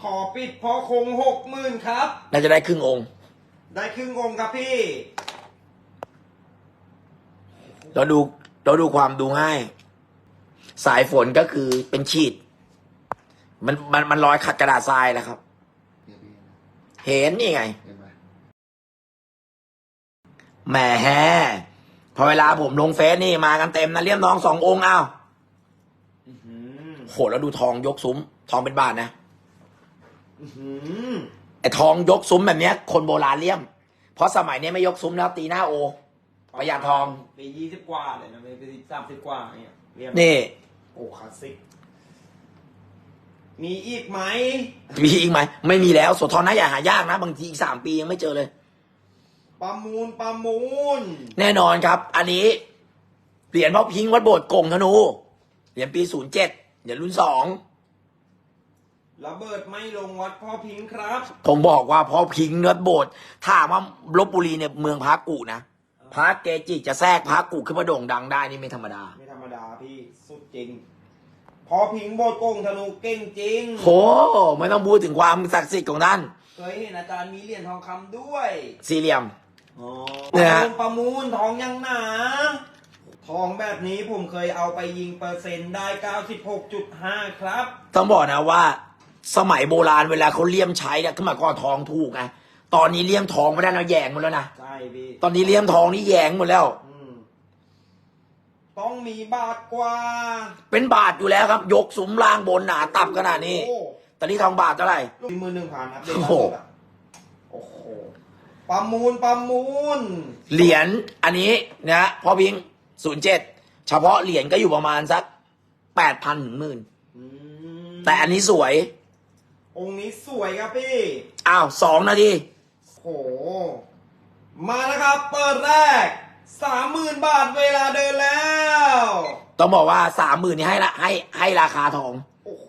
ขอปิดพอคงหกหมื่นครับ น่าจะได้ครึ่งองค์ได้ครึ่งองค์ครับพี่ เราดูเราดูความดูง่าย สายฝนก็คือเป็นขีดมันมันมันลอยขัดกระดาษทรายแล้วครับเนี่ยพี่เห็นนี่ไงเห็นไหมแหมแฮพอเวลาผมลงเฟซนี่มากันเต็มนะเลี่ยมน้องสององค์เอาอื้อหือโหแล้วดูทองยกซุ้ม ทองเป็นบาทนะอื้อหือ ไอ้ทองยกซุ้มแบบเนี้ย คนโบราณเลี่ยม เพราะสมัยนี้ไม่ยกซุ้มแล้วตีหน้าโอ ประหยัดทอง ปียี่สิบกว่าเลยนะไม่ปีสามสิบกว่าเนี่ยเรียบนี่ โอ้คลาสสิก มีอีกไหม มีอีกไหม ไม่มีแล้วโสธรน่าอย่าหายากนะ บางทีอีกสามปียังไม่เจอเลย ประมูลประมูล แน่นอนครับ อันนี้เหรียญพ่อพิงค์วัดโบสถ์กงธนูเหรียญปีศูนย์เจ็ดเหรียญรุ่นสอง ระเบิดไม่ลงวัดพ่อพิงค์ครับผมบอกว่าพ่อพิงค์วัดโบสถ์ถามว่าลบบุรีเนี่ยเมืองพระกุนะพระเกจิจะแทรกพระกุขึ้นมาโด่งดังได้นี่ไม่ธรรมดา ไม่ธรรมดาพี่สุดจริงพอพิงค์โบดโกงธนูเก่งจริงโหไม่ต้องพูดถึงความศักดิ์สิทธิ์ของท่านเคยเห็นอาจารย์มีเหรียญทองคำด้วยสี่เหลี่ยมอ๋อเนี่ยประมูลทองยังหนาทองแบบนี้ผมเคยเอาไปยิงเปอร์เซ็นต์ได้ 96.5 ครับ ต้องบอกนะว่า สมัยโบราณเวลาเขาเลี่ยมใช้เนี่ยขึ้นมาก่อนทองถูกไงตอนนี้เลี่ยมทองไม่ได้นะแยงหมดแล้วนะใช่พี่ตอนนี้เลี่ยมทองนี่แยงหมดแล้ว อืมต้องมีบาทกว่าเป็นบาทอยู่แล้วครับ ยกสุมล่างบนหนาตับขนาดนี้ โอ้ตอนนี้ทองบาทเท่าไหร่ ลูกมือหนึ่งพันครับเด็กโอ้ล่าโหสุดอะโอ้โหประมูลประมูลเหรียญอันนี้นะพอพิงศูนย์เจ็ดเฉพาะเหรียญก็อยู่ประมาณสักแปดพันถึงหมื่น อืมแต่อันนี้สวย องค์นี้สวยครับพี่ อ้าวสองนาทีโห มาแล้วครับ เปิดแรกสามหมื่นบาทเวลาเดินแล้ว ต้องบอกว่าสามหมื่นนี่ให้ละให้ให้ราคาทองโอ้โห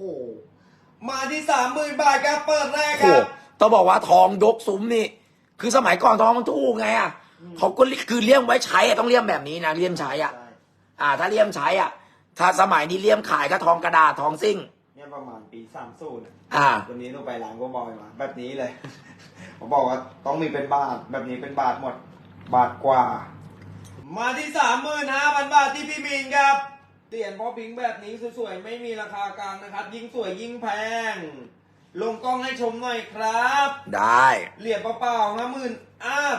มาที่สามหมื่นบาทครับเปิดแรกโอ้คโหรับ ต้องบอกว่าทองยกซุ้มนี่ คือสมัยก่อนทองมันถูกไงอะเขาก็คือเลี่ยมไว้ใช้อะต้องเลี่ยมแบบนี้นะเลี่ยมใช้อะ ใช่อ่า ถ้าเลี่ยมใช้อะ ถ้าสมัยนี้เลี่ยมขายก็ทองกระดาษทองซิ่งเนี่ย ประมาณปีสามสูนอ่า วันนี้หนูไปร้านก็บอยมา แบบนี้เลย ผมบอกว่าต้องมีเป็นบาท แบบนี้เป็นบาทหมด บาทกว่า มาที่สามหมื่นห้าพันบาทที่พี่บินครับเหรียญพ่อพิงค์แบบนี้สวยๆไม่มีราคากลางนะครับ ยิ่งสวยยิ่งแพง ลงกล้องให้ชมหน่อยครับ ได้เหรียญเปล่าๆห้าหมื่นอัพ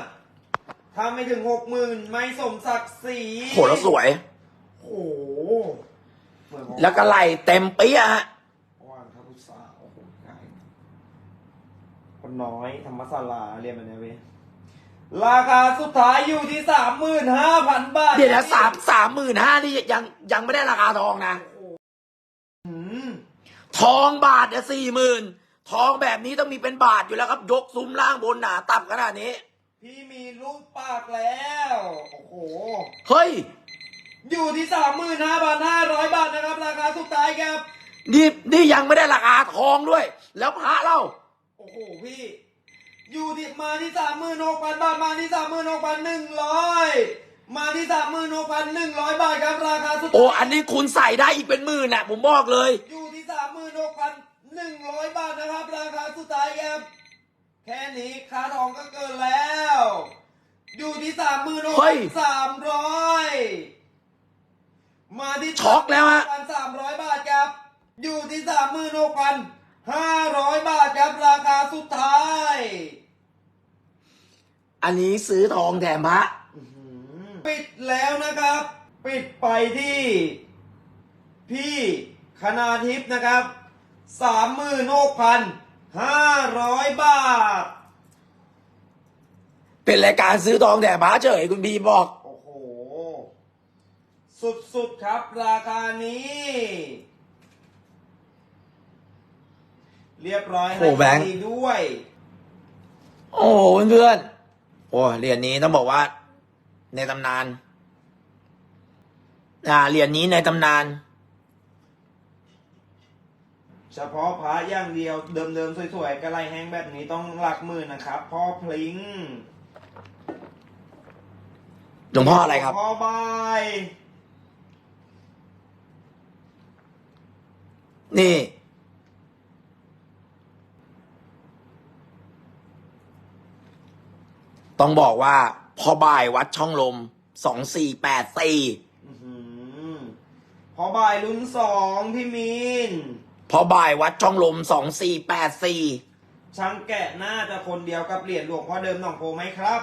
ถ้าไม่ถึงหกหมื่นไม่สมศักดิ์ศรีโหแล้วสวย โอ้โหเหมือนของแล้วก็ไหลเต็มเปี้ยฮะ ว่างครับพุทธาโอ้โหง่ายค นน้อยธรรมศาลาเรียนแบบนี้เว้ยราคาสุดท้ายอยู่ที่สามหมื่นห้าพันบาทเดี๋ยวนะสามสามหมื่นห้านี่ยังยังไม่ได้ราคาทองนะอืมทองบาทเนี่ยสี่หมื่นทองแบบนี้ต้องมีเป็นบาทอยู่แล้วครับ ยกซุ้มล่างบนหนาตับขนาดนี้ พี่มีลูกปากแล้ว โอ้โห เฮ้ย อยู่ที่สามหมื่นห้าพันห้าร้อยบาทนะครับ ราคาสุดท้ายครับ นี่นี่ยังไม่ได้ราคาทองด้วย แล้วพระเล่า โอ้โหพี่ อยู่ที่มาที่สามหมื่นหกพันบาทมาที่สามหมื่นหกพันหนึ่งร้อยมาที่สามหมื่นหกพันหนึ่งร้อยบาทครับราคาสุดโอ้ท้ายอันนี้คุณใส่ได้อีกเป็นหมื่นน่ะ ผมบอกเลย อยู่ที่สามหมื่นหกพันหนึ่งร้อยบาทนะครับ ราคาสุดท้ายครับแค่นี้ค่าทองก็เกินแล้ว อยู่ที่สามหมื่นหกเฮ้พัยนสามร้อยมาที่ช็อกแล้วฮะพันสามร้อยบาทครับ อยู่ที่สามหมื่นหกพัน ห้าร้อยบาทครับราคาสุดท้าย อันนี้ซื้อทองแถมพระ ปิดแล้วนะครับ ปิดไปที่ พี่คณาทิพย์นะครับสามหมื่นหกพันห้าร้อยบาท เป็นรายการซื้อทองแถมพระเฉยคุณบีบอก โอ้โห สุดๆครับราคานี้ เรียบร้อยโอ้แบงค์ให้ดีด้วย โอ้โหเพื่อนๆโอ้เหรียญนี้ต้องบอกว่า ในตำนาน อ่าเหรียญนี้ในตำนาน เฉพาะพระอย่างเดียวเดิมๆสวยๆกระไรแห้งแบบนี้ต้องหลักหมื่นนะครับ พ่อพลิงหลวงพ่ออะไรครับ พ่อบายนี่ ต้องบอกว่าพ่อบ่ายวัดช่องลมสองสี่แปดสี่อื้อหือพอบ่ายลุ้นสองพี่มีนพ่อบ่ายวัดช่องลมสองสี่แปดสี่ช่างแกะน่าจะคนเดียวกับเหรียญหลวงพ่อเดิมหนองโพไหมครับ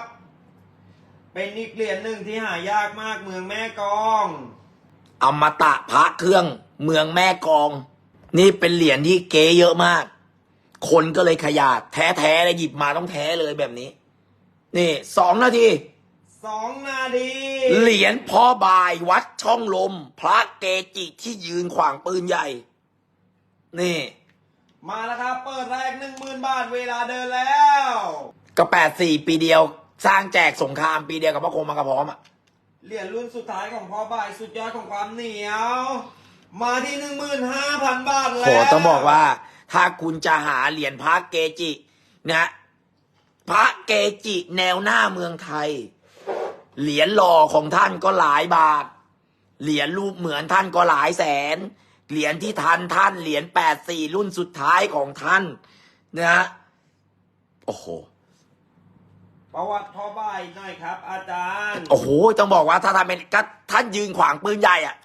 เป็นอีกเหรียญหนึ่งที่หายากมากเมืองแม่กลอง อมตะพระเครื่องเมืองแม่กลอง นี่เป็นเหรียญที่เก๋เยอะมาก คนก็เลยขยาดแท้ๆเลยหยิบมาต้องแท้เลยแบบนี้ นี่สองนาทีสองนาที เหรียญพ่อบายวัดช่องลม พระเกจิที่ยืนขวางปืนใหญ่ นี่ มาแล้วครับ เปิดแรกหนึ่งหมื่นบาทเวลาเดินแล้ว ก็แปดสี่ปีเดียว สร้างแจกสงครามปีเดียวกับพระโคมมากระพร้อมอะเหรียญรุ่นสุดท้ายของพ่อบ่ายสุดยอดของความเหนียว มาที่หนึ่งหมื่นห้าพันบาทแล้วโหต้องบอกว่า ถ้าคุณจะหาเหรียญพระเกจินะ พระเกจิแนวหน้าเมืองไทย เหรียญหล่อของท่านก็หลายบาท เหรียญรูปเหมือนท่านก็หลายแสน เหรียญที่ทันท่านเหรียญแปดสี่รุ่นสุดท้ายของท่านนะฮะโอ้โหประวัติพ่อบ่ายหน่อยครับ อาจารย์โอ้โหต้องบอกว่าถ้าทำเป็นก็ท่านยืนขวางปืนใหญ่อะ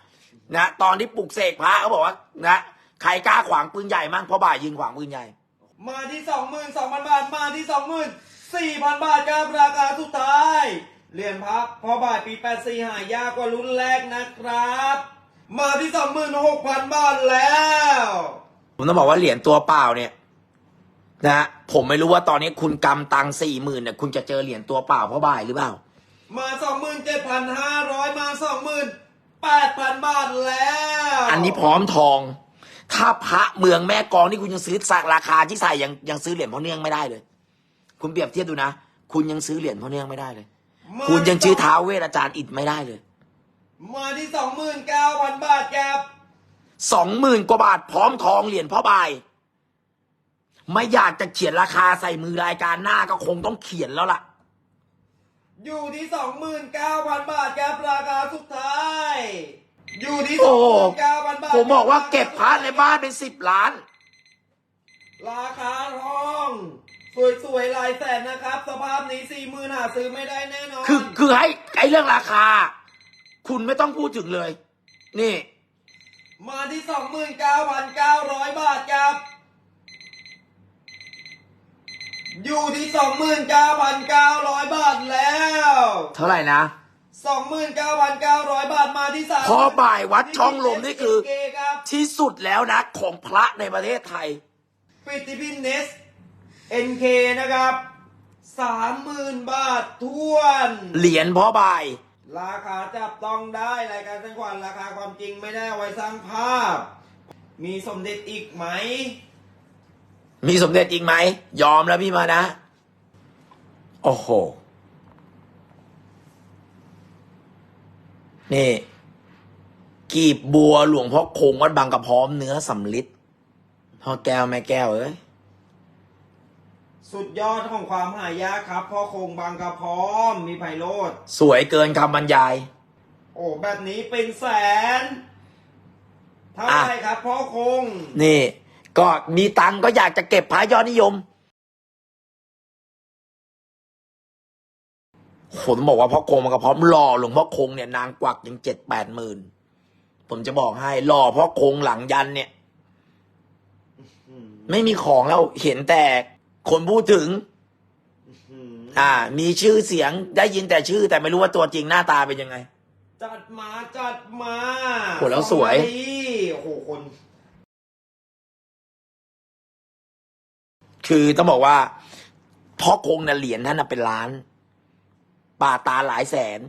นะตอนที่ปลุกเสกพระเขาบอกว่านะใครกล้าขวางปืนใหญ่มั่งเพราะบ่ายยืนขวางปืนใหญ่ มาที่สองหมื่นสองพันบาท มาที่สองหมื่น สี่พันบาทครับราคาสุดท้าย เหรียญพับพ่อบ่ายปีแปดสี่หายากกว่ารุ่นแรกนะครับ มาที่สองหมื่นหกพันบาทแล้ว ผมต้องบอกว่าเหรียญตัวเปล่าเนี่ยนะผมไม่รู้ว่าตอนนี้คุณกำตังสี่หมื่นเนี่ยคุณจะเจอเหรียญตัวเปล่าเพราะบ่ายหรือเปล่า มาสองหมื่นเจ็ดพันห้าร้อยมาสองหมื่นแปดพันบาทแล้ว อันนี้พร้อมทอง ถ้าพระเมืองแม่กลองนี่คุณยังซื้อสักราคาที่ใส่ยังยังซื้อเหรียญพ่อเนื่องไม่ได้เลย คุณเปรียบเทียบดูนะ คุณยังซื้อเหรียญพ่อเนื่องไม่ได้เลยมาคุณยังชื่อท้าวเวทอาจารย์อิดไม่ได้เลย มาที่สองหมื่นเก้าพันบาทครับสองหมื่นกว่าบาทพร้อมทองเหรียญพ่อบาย ไม่อยากจะเขียนราคาใส่มือรายการหน้าก็คงต้องเขียนแล้วล่ะ อยู่ที่สองหมื่นเก้าพันบาทครับราคาสุดท้าย อยู่ที่สโอ้องโหหมื่นเก้าพันบาทผมบอกว่าเก็บพระในบ้านเป็นสิบล้าน ราคาทอง สวยๆลายแสนนะครับ สภาพนี้สี่หมื่นหาซื้อไม่ได้แน่นอนคือคือให้ไอ้เรื่องราคา คุณไม่ต้องพูดถึงเลย นี่ มาที่สองหมื่นเก้าพันเก้าร้อยบาทครับ อยู่ที่สองหมื่นเก้าพันเก้าร้อยบาทแล้วเท่าไหร่นะสองหมื่นเก้าพันเก้าร้อยบาทมาที่สามพอบ่ายวัดช่องลมนี่คือเครับที่สุดแล้วนะ ของพระในประเทศไทย ปิติพินเนส NK นะครับสามหมื่นบาททวน เหรียญพ่อบาย ราคาจับต้องได้รายการสังขวัญราคาความจริงไม่ได้เอาไว้สร้างภาพ มีสมเด็จอีกไหม มีสมเด็จจริงไหม ยอมแล้วพี่มานะ โอ้โห นี่ กีบบัวหลวงพ่อคงวัดบางกระพร้อมเนื้อสำลิดพ่อแก้วแม่แก้วเอ้ย สุดยอดของความหายากครับพ่อคงบางกระพร้อมมีไพโรธสวยเกินคำบรรยาย โอ้แบบนี้เป็นแสนเท่าไหร่ครับพ่อคง นี่ ก็มีตังค์ก็อยากจะเก็บพระยอดนิยมผมบอกว่าพ่อคงมันก็พร้อมหล่อหลวงพ่อคงเนี่ยนางกวักยังเจ็ดแปดหมื่นผมจะบอกให้หล่อพ่อคงหลังยันเนี่ย ไม่มีของแล้วเห็นแต่ คนพูดถึง อ่า มีชื่อเสียงได้ยินแต่ชื่อ แต่ไม่รู้ว่าตัวจริงหน้าตาเป็นยังไง จัดมาจัดมาโหแล้วสวยองนาทีโอ้โหคน คือต้องบอกว่าพ่อคงเนี่ยเหรียญท่านน่ะเป็นล้าน ป่าตาหลายแสน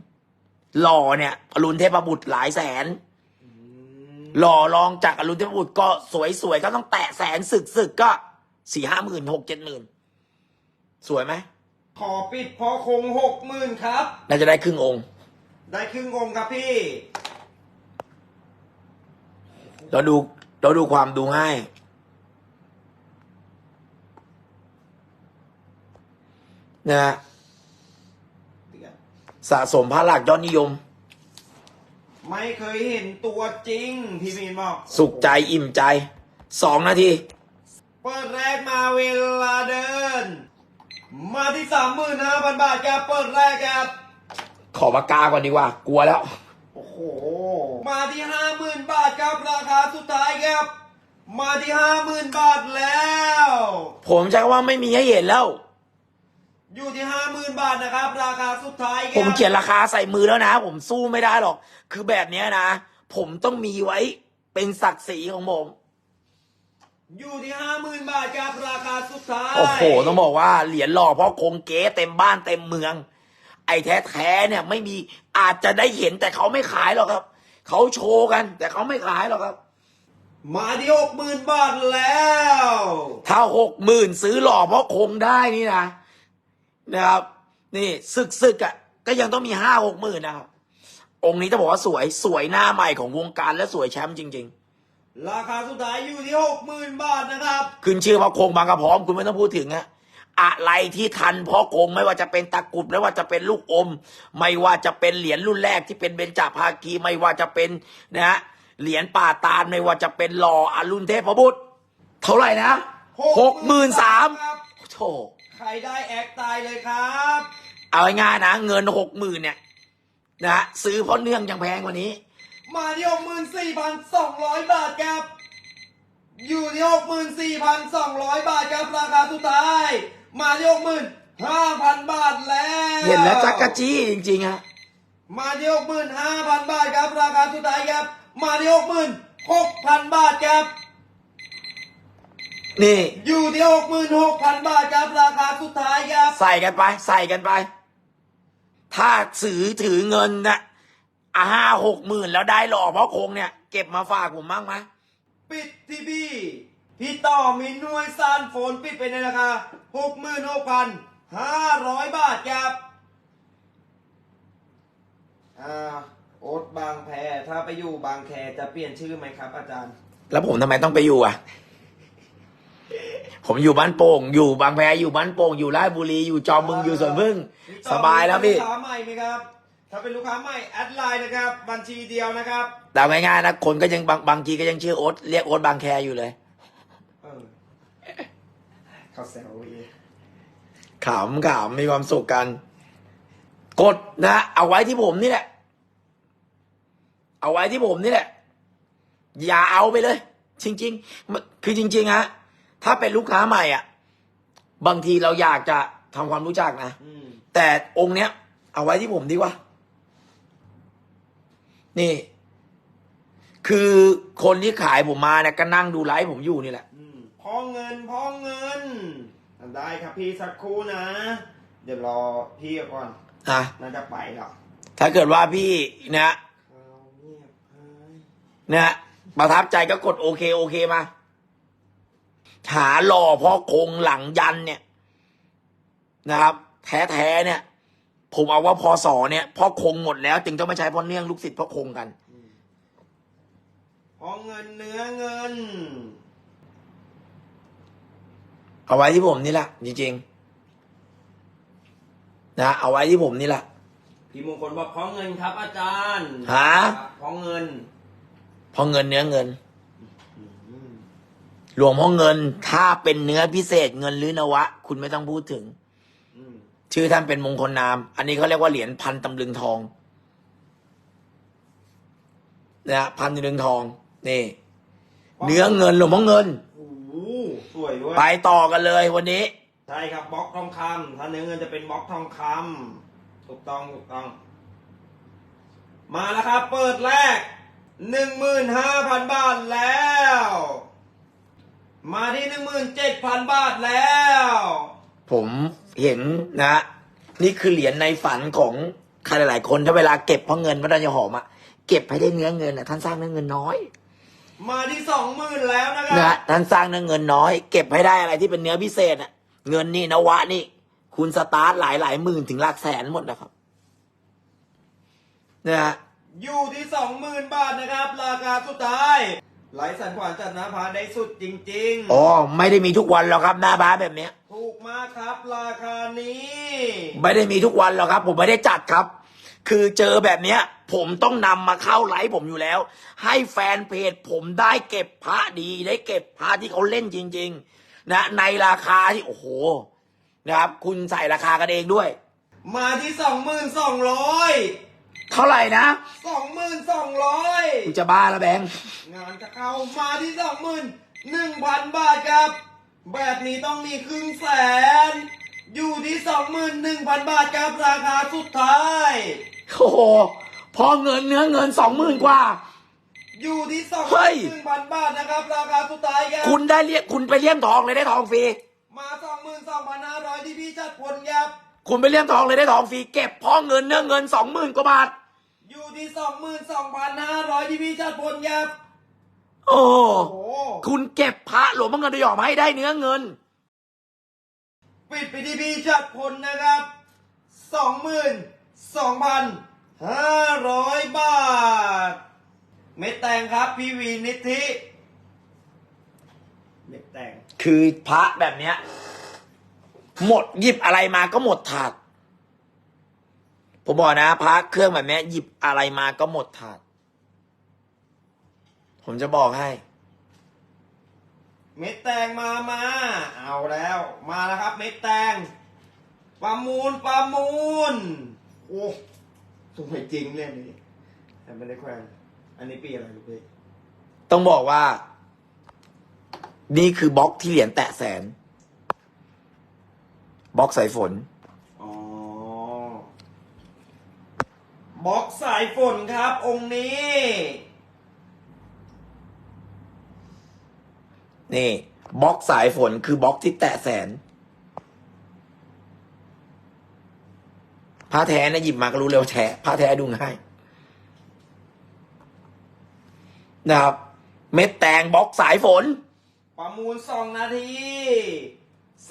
หล่อเนี่ยอรุณเทพบุตรหลายแสน หล่อรองจากอรุณเทพบุตรก็สวยๆก็ต้องแตะแสนศึกศึกๆก็ สี่ห้าหมื่นหกเจ็ดหมื่นสวยไหมขอปิดพ่อคงหกหมื่นครับ น่าจะได้ครึ่งองค์ ได้ครึ่งองค์ครับพี่ เราดูเราดูความดูง่าย นะฮะสะสมพระหลักยอดนิยม ไม่เคยเห็นตัวจริง พี่มีนบอก สุขใจอิ่มใจ สองนาที เปิดแรกมาเวลาเดิน มาที่สามหมื่นห้าพันบาทครับเปิดแรกครับ ขอปากกาก่อนดีกว่า กลัวแล้ว โอ้โห มาที่ห้าหมื่นบาทครับราคาสุดท้ายครับ มาที่ห้าหมื่นบาทแล้ว ผมใช้คำว่าไม่มีให้เห็นแล้ว อยู่ที่ห้าหมื่นบาทนะครับ ราคาสุดท้ายคผรับมเขียนราคาใส่มือแล้วนะ ผมสู้ไม่ได้หรอก คือแบบเนี้ยนะ ผมต้องมีไว้เป็นศักดิ์ศรีของผม อยู่ที่ห้าหมื่นบาทครับราคาสุดท้าย โอ้โห ต้องบอกว่าเหรียญหล่อเพราะคงเก๋เต็มบ้านเต็มเมือง ไอ้แท้แท้ๆเนี่ยไม่มีอาจจะได้เห็นแต่เขาไม่ขายหรอกครับ เขาโชว์กัน แต่เขาไม่ขายหรอกครับ มาที่หกหมื่นบาทแล้ว ถ้าหกหมื่นซื้อหล่อเพราะคงได้นี่นะนะครับ นี่ศึกศึกอะก็ยังต้องมีห้าหกหมื่นนะครับองค์นี้จะบอกว่าสวยสวยหน้าใหม่ของวงการและสวยแชมป์จริง ราคาสุดท้ายอยู่ที่หกหมื่นบาทนะครับๆขึ้นชื่อเพราะคงบางกระพร้อมคุณไม่ต้องพูดถึงอะอะไรที่ทันเพราะคงไม่ว่าจะเป็นตะกรุดไม่ว่าจะเป็นลูกอม ไม่ว่าจะเป็นเหรียญรุ่นแรกที่เป็นเบญจภาคีไม่ว่าจะเป็นนะฮะเหรียญป่าตาลไม่ว่าจะเป็นหล่ออรุณเทพบุตรเท่าไหร่นะหกหมื่นสามครับโถใครได้แอคตายเลยครับ เอาง่ายๆนะ เงินหกหมื่นเนี่ยนะฮะซื้อเพราะเนื่องยังแพงกว่านี้ มาที่หกหมื่นสี่พันสองร้อยบาทครับ อยู่ที่หกหมื่นสี่พันสองร้อยบาทครับราคาสุดท้าย มาที่หกหมื่นห้าพันบาทแล้ว เห็นแล้วจักกะจี้จริงๆฮะมาที่หกหมื่นห้าพันบาทครับ ราคาสุดท้ายครับ มาที่หกหมื่นหกพันบาทครับ นี่อยู่ที่หกหมื่นหกพันบาทครับราคาสุดท้ายครับ ใส่กันไป ใส่กันไป ถ้าถือถือเงินนะ อะห้าหกหมื่นแล้วได้หล่อเพราะคงเนี่ย เก็บมาฝากผมบ้างไหมปิดที่พี่พี่ต่อมีหน่วยซานโฟนปิดไปในราคาหกหมื่นหกพันห้าร้อยบาทครับอ่าโอ๊ตบางแพถ้าไปอยู่บางแคจะเปลี่ยนชื่อไหมครับ อาจารย์ แล้วผมทำไมต้องไปอยู่อะ ผมอยู่บ้านโป่ง อยู่บางแพอยู่บ้านโป่ง อยู่ราชบุรี อยู่จอมบึง อยู่สวนพึ่งพี่ต่อสบายแล้วพี่เป็นลูกค้าใหม่ไหมครับ ถ้าเป็นลูกค้าใหม่แอดไลน์นะครับ บัญชีเดียวนะครับ แต่ง่ายๆนะคนก็ยังบางบางทีก็ยังชื่อโอ๊ตเรียกโอ๊ตบางแคอยู่เลย เออเขาแซวอีกขำขำมีความสุขกัน กดนะ เอาไว้ที่ผมนี่แหละ เอาไว้ที่ผมนี่แหละ อย่าเอาไปเลย จริงๆมันคือจริง ๆฮะถ้าเป็นลูกค้าใหม่อะ บางทีเราอยากจะทำความรู้จักนะ อืม แต่องค์เนี้ย เอาไว้ที่ผมดีกว่า นี่ คือคนที่ขายผมมาเนี่ยก็นั่งดูไลฟ์ผมอยู่นี่แหละ อืมพอเงินพอเงินได้ครับพี่สักครู่นะ เดี๋ยวรอพี่ก่อนอะน่าจะไปแล้วถ้าเกิดว่าพี่นะเอาเงียบหายนะฮะประทับใจก็กดโอเคโอเคมา หาหล่อเพราะคงหลังยันเนี่ย นะครับ แท้แท้ๆเนี่ย ผมเอาว่าพอสอเนี่ยเพ่อคงหมดแล้ว จึงต้องไม่ใช้เพ่อเนื่องลูกศิษย์เพ่อคงกันพอเงินเนื้อเงิน เอาไว้ที่ผมนี่แหละจริงๆนะเอาไว้ที่ผมนี่แหละพี่มงคลบอกพอเงินครับ อาจารย์ฮะครับพอเงินเพราะเงินเนื้อเงินอืมหลวงพ่อเงิน ถ้าเป็นเนื้อพิเศษเงินหรือนวะ คุณไม่ต้องพูดถึงอืม ชื่อท่านเป็นมงคลนาม อันนี้เขาเรียกว่าเหรียญพันตำลึงทองนะฮะพันตำลึงทองนี่ เนื้อเงินหลวงพ่อเงินโอ้โหสวยด้วยไปต่อกันเลยวันนี้ ใช่ครับบล็อกทองคำถ้าเนื้อเงินจะเป็นบล็อกทองคำถูกต้องถูกต้อง มาแล้วครับ เปิดแรกหนึ่งหมื่นห้าพันบาทแล้ว มาที่หนึ่งหมื่นเจ็ดพันบาทแล้ว ผม เห็นนะ นี่คือเหรียญในฝันของใครหลาย ๆ คนถ้าเวลาเก็บเพราะเงินพระราชหอมอะเก็บให้ได้เนื้อเงินอะท่านสร้างเนื้อเงินน้อยมาที่สองหมื่นแล้วนะคนะรัฮะบท่านสร้างเนื้อเงินน้อย เก็บให้ได้อะไรที่เป็นเนื้อพิเศษอะเงินนี่นวะนี่ คุณสตาร์ทหลายหลายๆหมื่นถึงหลักแสนหมดนะครับนะฮะ อยู่ที่สองหมื่นบาทนะครับ ราคาสุดท้ายไหลสันขวานจัดนาพาได้สุดจริงอ๋อไม่ได้มีทุกวันหรอกครับหน้าบ้านแบบเนี้ยๆ ถูกมากครับ ราคานี้ ไม่ได้มีทุกวันหรอกครับ ผมไม่ได้จัดครับ คือเจอแบบเนี้ย ผมต้องนำมาเข้าไลฟ์ผมอยู่แล้ว ให้แฟนเพจผมได้เก็บพระดี ได้เก็บพระที่เขาเล่นจริง ๆ นะ ในราคาที่โอ้โหนะครับ คุณใส่ราคากันเองด้วย มาที่สองหมื่นสองร้อยเท่าไหร่นะสองหมื่นสองร้อยกูจะบ้าแล้วแบงค์งานจะเข้ามาที่สองหมื่นหนึ่งพันบาทครับ แบบนี้ต้องมีครึ่งแสน อยู่ที่สองหมื่นหนึ่งพันบาทครับราคาสุดท้าย โอ้โห พอเงินเนื้อเงินสองหมื่นกว่า อยู่ที่สองหเฮ้มื่ยนหนึ่งพันบาทนะครับ ราคาสุดท้ายครับคุณได้เรียกคุณไปเลี่ยมทองเลยได้ทองฟรี มาสองหมื่นสองพันห้าร้อยที่พี่ชัดพลครับคุณไปเลี่ยมทองเลยได้ทองฟรีเก็บพอเงินเนื้อเงินสองหมื่นกว่าบาท อยู่ที่สองหมื่นสองพันห้าร้อยที่พี่ชัดพลครับ โอ้โอ้โห คุณเก็บพระหลวงพ่อเงินตัวหยอกมาให้ได้เนื้อเงิน ปิดไปที่พี่ชัดพลนะครับสองหมื่นสองพันห้าร้อยบาท เม็ดแตงครับพี่วีนิธิเม็ดแตงคือพระแบบเนี้ย หมดหยิบอะไรมาก็หมดถาดผมบอกนะพระเครื่องแบบเนี้ยหยิบอะไรมาก็หมดถาด ผมจะบอกให้ เม็ดแตงมามา เอาแล้ว มาแล้วครับ เม็ดแตงประมูลประมูล โอ้สวยจริงเรื่องนี้แต่ไม่ได้แขวนอันนี้ปีอะไรลูกพี่ต้องบอกว่า นี่คือบล็อกที่เหรียญแตะแสน บล็อกสายฝน อ๋อบล็อกสายฝนครับ องค์นี้ นี่บล็อกสายฝนคือบล็อกที่แตะแสนผ้าแท้นะหยิบมาก็รู้เลยว่าแท้ผ้าแท้ดูง่ายนะครับ เม็ดแตงบล็อกสายฝน ประมูลสองนาที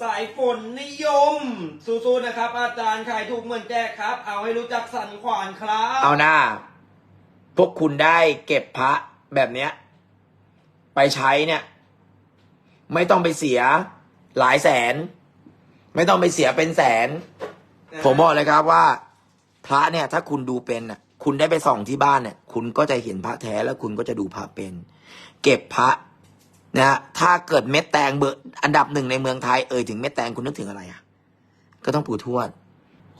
สายฝนนิยม สู้ๆนะครับ อาจารย์ขายถูกเหมือนแจกครับ เอาให้รู้จักสันขวานครับ เอาหน้า พวกคุณได้เก็บพระแบบเนี้ย ไปใช้เนี่ย ไม่ต้องไปเสียหลายแสน ไม่ต้องไปเสียเป็นแสน ผมบอกเลยครับว่า พระเนี่ย ถ้าคุณดูเป็นน่ะ คุณได้ไปส่องที่บ้านเนี่ย คุณก็จะเห็นพระแท้แล้วคุณก็จะดูพระเป็น เก็บพระนะฮะถ้าเกิดเม็ดแตงเบอร์อันดับหนึ่งในเมืองไทยเอ่ยถึงเม็ดแตงคุณนึกถึงอะไรอะ ก็ต้องปู่ทวด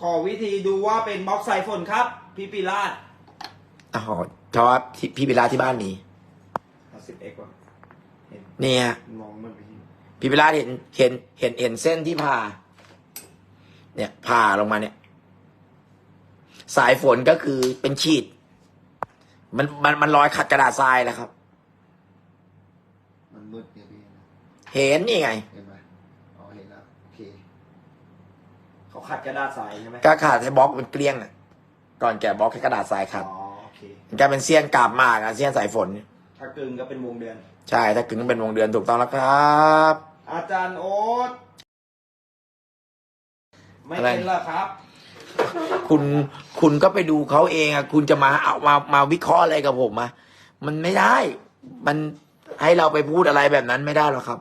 ขอวิธีดูว่าเป็นบล็อกสายฝนครับ พี่ปิราชอ๋อเพราะว่าพี่พี่ปิลาที่บ้านมีสิบเอ็กว่ะ เห็นเนี่ยมองมันไปที่พี่พิราชเห็นเห็นเห็นเห็นเส้นที่ผ่า เนี่ยผ่าลงมาเนี่ย สายฝนก็คือเป็นขีด มันมันมันรอยขัดกระดาษทรายแล้วครับ มันมืดเนี่ยพี่นะเห็นนี่ไง เห็นไหมอ๋อเห็นแล้วโอเคเขาขัดกระดาษทรายใช่ไหมก็ขาดให้บล็อกเป็นเกลี้ยงอะก่อนแกะบล็อกให้กระดาษทรายขัดอ๋อโอเคมันกลายเป็นเสี้ยนกาบมากอะเสี้ยนสายฝน ถ้ากึ่งก็เป็นวงเดือน ใช่ถ้ากึ่งเป็นวงเดือนถูกต้องแล้วครับ อาจารย์โอ๊ตไม่อะไรเป็นละครับ คุณคุณก็ไปดูเขาเองอะคุณจะมาเอามามาวิเคราะห์อะไรกับผมอะมันไม่ได้ มันให้เราไปพูดอะไรแบบนั้นไม่ได้หรอกครับ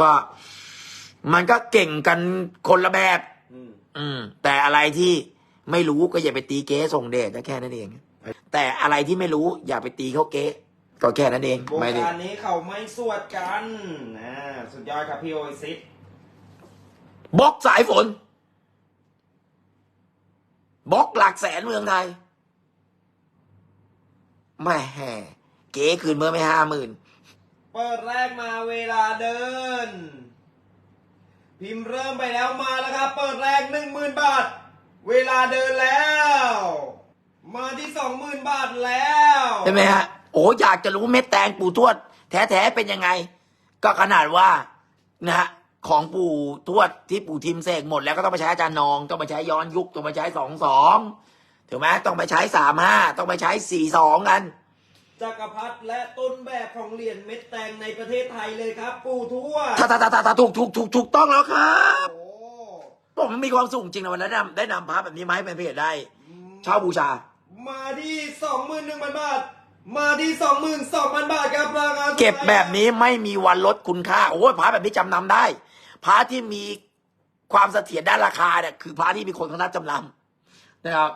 ก็ มันก็เก่งกันคนละแบบ อืม อืม แต่อะไรที่ไม่รู้ก็อย่าไปตีเก๊ส่งเดชก็แค่นั้นเอง แต่อะไรที่ไม่รู้อย่าไปตีเขาเก๊ ก็แค่นั้นเองวงไม่ได้การนี้เขาไม่สวดกันนะสุดยอดครับพี่โอซิสบล็อกสายฝนบล็อกหลักแสนเมืองไทยแหม่เก๊คืนเมื่อไม่ห้าหมื่นเปิดแรกมาเวลาเดิน พิมพ์เริ่มไปแล้วมาแล้วครับ เปิดแรกหนึ่งหมื่นบาท เวลาเดินแล้ว มาที่สองหมื่นบาทแล้ว ใช่ไหมฮะโอ้อยากจะรู้เม็ดแตงปู่ทวด แท้ๆเป็นยังไง ก็ขนาดว่านะฮะของปู่ทวดที่ปู่ทิมเสกหมดแล้วก็ต้องไปใช้อาจารย์นอง ต้องไปใช้ย้อนยุคต้องไปใช้สองสองถูกไหมต้องไปใช้สามห้าต้องไปใช้สี่สองกันจักรพรรดิและต้นแบบของเหรียญเม็ดแตงในประเทศไทยเลยครับ ปู่ทวดถ้าถ้าถ้าถ้าถูกถูกถูกถูกต้องแล้วครับโอ้ผมมีความสุขจริงนะวันนั้นได้นำได้นำพระแบบนี้มาให้เป็นเพจได้เช่าบูชา มาที่สองหมื่นหนึ่งพันบาท มาที่สองหมื่นสองพันบาทครับราคาสุดท้ายเก็บแบบนี้ไม่มีวันลดคุณค่า โอ้ยพระแบบนี้จำนำได้พระที่มีความเสถียรด้านราคาเนี่ยคือพระที่มีคนเขานัดจำนำนะครับ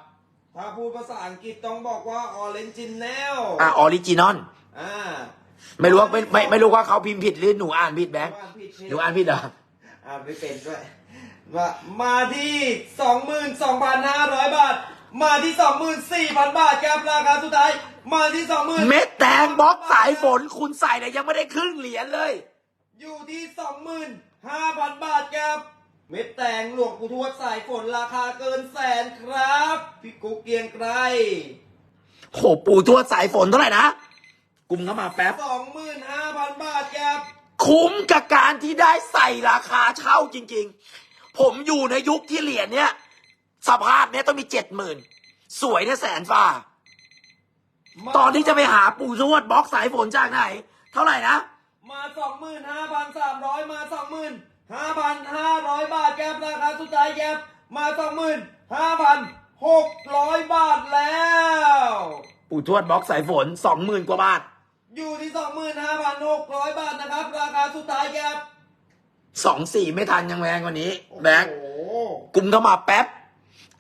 ถ้าพูดภาษาอังกฤษต้องบอกว่า original อ่าออริจินอลอ่าไม่รู้ว่าไม่ไม่ไม่รู้ว่าเขาพิมพ์ผิดหรือหนูอ่านผิดแบงค์อ่านผิดหนูอ่านผิดเหรออ่านไม่เป็นด้วยว่ามาที่สองหมื่นสองพันห้าร้อยบาท มาที่สองหมื่นสี่พันบาทครับราคาสุดท้าย มาที่สองหมื่นเม็ดแตงบล็อกสายฝนคุณใส่เนี่ยยังไม่ได้ครึ่งเหรียญเลย อยู่ที่สองหมื่นห้าพันบาทครับ เม็ดแตงหลวงปู่ทวดสายฝนราคาเกินแสนครับพี่กุ๊กเกรียงไกรโหปู่ทวดสายฝนเท่าไหร่นะกลุ่มเข้ามาแป๊บสองหมื่นห้าพันบาทครับ คุ้มกับการที่ได้ใส่ราคาเช่าจริง ๆ ผมอยู่ในยุคที่เหรียญเนี้ย สภาพเนี้ยต้องมีเจ็ดหมื่นสวยเนี่ยแสนฝ่า ตอนที่จะไปหาปู่ทวดบล็อกสายฝนจากไหน เท่าไหร่นะ มาสองหมื่นห้าพันสามร้อยมาสองหมื่นห้าพันห้าร้อยบาทครับราคาสุดท้ายครับมาสองหมื่นห้าพันหกร้อยบาทแล้ว ปู่ทวดบล็อกสายฝนสองหมื่นกว่าบาท อยู่ที่สองหมื่นห้าพันหกร้อยบาทนะครับ ราคาสุดท้ายครับสองสี่ไม่ทันยังแรงกว่านี้ แบงค์โอ้โหกลุ่มเข้ามาแป๊บ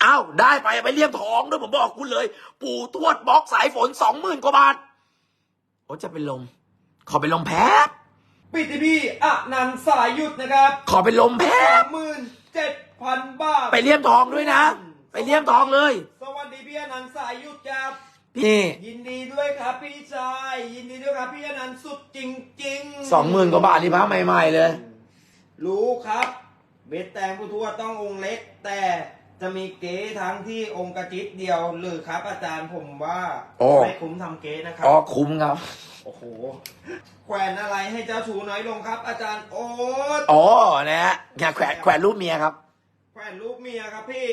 อ้าวได้ไปไปเลี่ยมทองด้วยผมบอกคุณเลย ปู่ทวดบล็อกสายฝนสองหมื่นกว่าบาทโอ้จะเป็นลม ขอเป็นลมแพ้ปิดที่พี่อนันต์สายหยุดนะครับขอเป็นลมแพ้สองหมื่นเจ็ดพันบาทไปเลี่ยมทองด้วยนะ ไปเลี่ยมทองเลย สวัสดีพี่อนันต์สายหยุดครับพี่ยินดีด้วยครับพี่ชายยินดีด้วยครับพี่อนันต์สุดจริงๆสองหมื่นกว่าบาทนี่พระใหม่ ๆ เลย รู้ครับ เบ็ดแตงผู้ทวดต้ององค์เล็กแต่ จะมีเก๊ทั้งที่องค์กระจิตเดียว หรือครับ อาจารย์ผมว่าโอ้ ไม่คุ้มทำเก๊นะครัอ๋อคุ้มครับ โอ้โหแขวนอะไรให้เจ้าชูน้อยลงครับ อาจารย์โอ๊ตอ๋อนะฮะเนี่ยแขวนแขวนรูปเมียครับ แขวนรูปเมียครับพี่